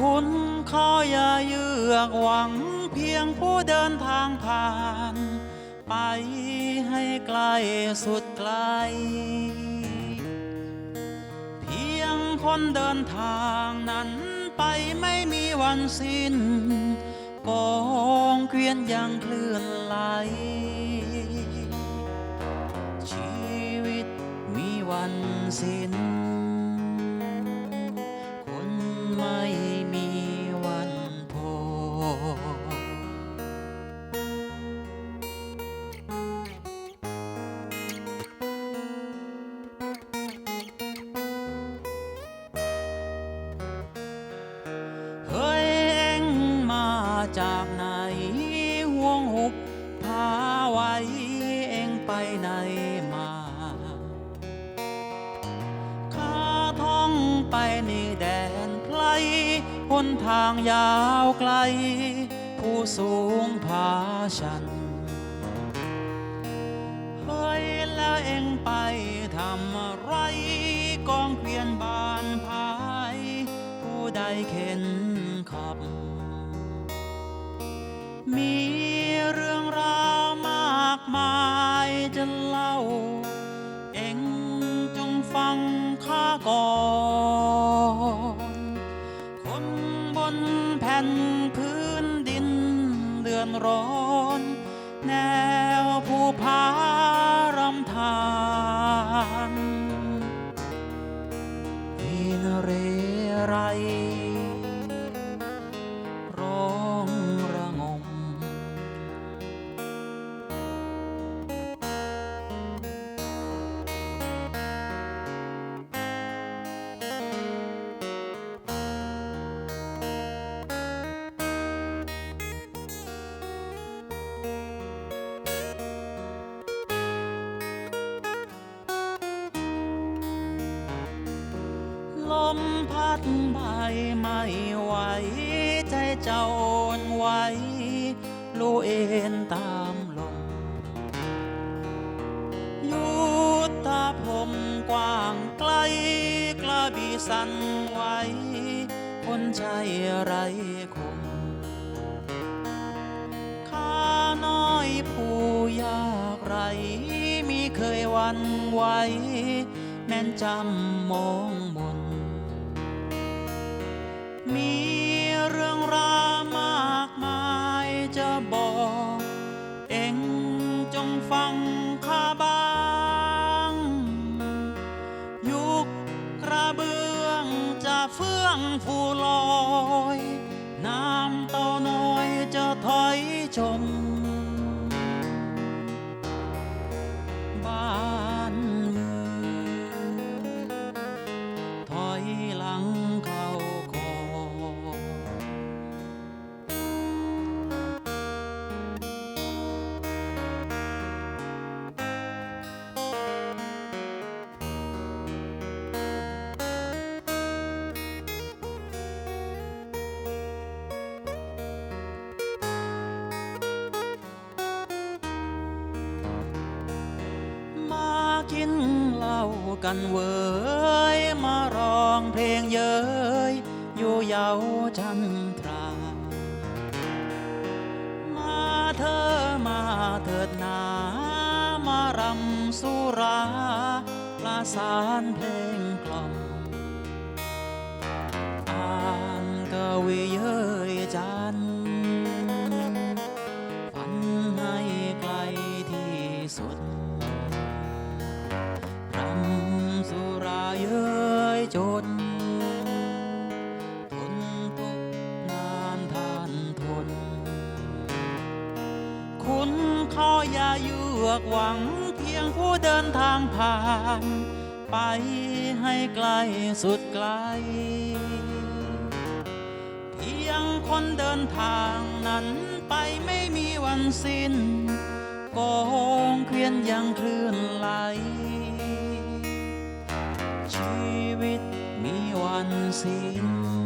คุณขออย่าเยือกหวังเพียงผู้เดินทางผ่าน ไปให้ไกลสุดไกล เพียงคนเดินทางนั้นไปไม่มีวันสิ้นกองเกวียนยังเคลื่อนไหล ชีวิตมีวันสิ้น จากไหนห่วงหุบพาไว้เองไปไหนมาข้าท่องไปในแดนไกลหนทางยาวไกล ผู้สูงผาชันเฮ้ยแล้วเอ็งไปทำอะไรกองเกวียนบานพาย ผู้ใดเข็น คนบนแผ่นพื้นดินเดือนร้อน แนวภูผารำทานวินเรไร มพัดใบไม่ไหวใจเจ้าโอนไหวลูเอ็นตามลมยุตตาผมกว้างไกลกระบีสันไหวคนใจไรคงข้าน้อยผู้ยากไรมีเคยหวันไหวแม่นจำมองมน เรื่องราวมากมายจะบอก เอ็งจงฟังข้าบ้าง ยุคกระเบื้องจะเฟื่องฟูลอย น้ำเต้าน้อยจะถอยชม กินเหล้ากันเว้ยมาร้องเพลงเย้ยอยู่เยาวจันทรา มาเธอมาเถิดนามารำสุราปลาสานเพลงกล่อม จน ทนทุกนานทานทน คุณขออย่าเยือกหวังเพียงผู้เดินทางผ่าน ไปให้ไกลสุดไกล เพียงคนเดินทางนั้นไปไม่มีวันสิ้นกองเกวียนยังเคลื่อนไหล ชีวิตมีวันสิ้น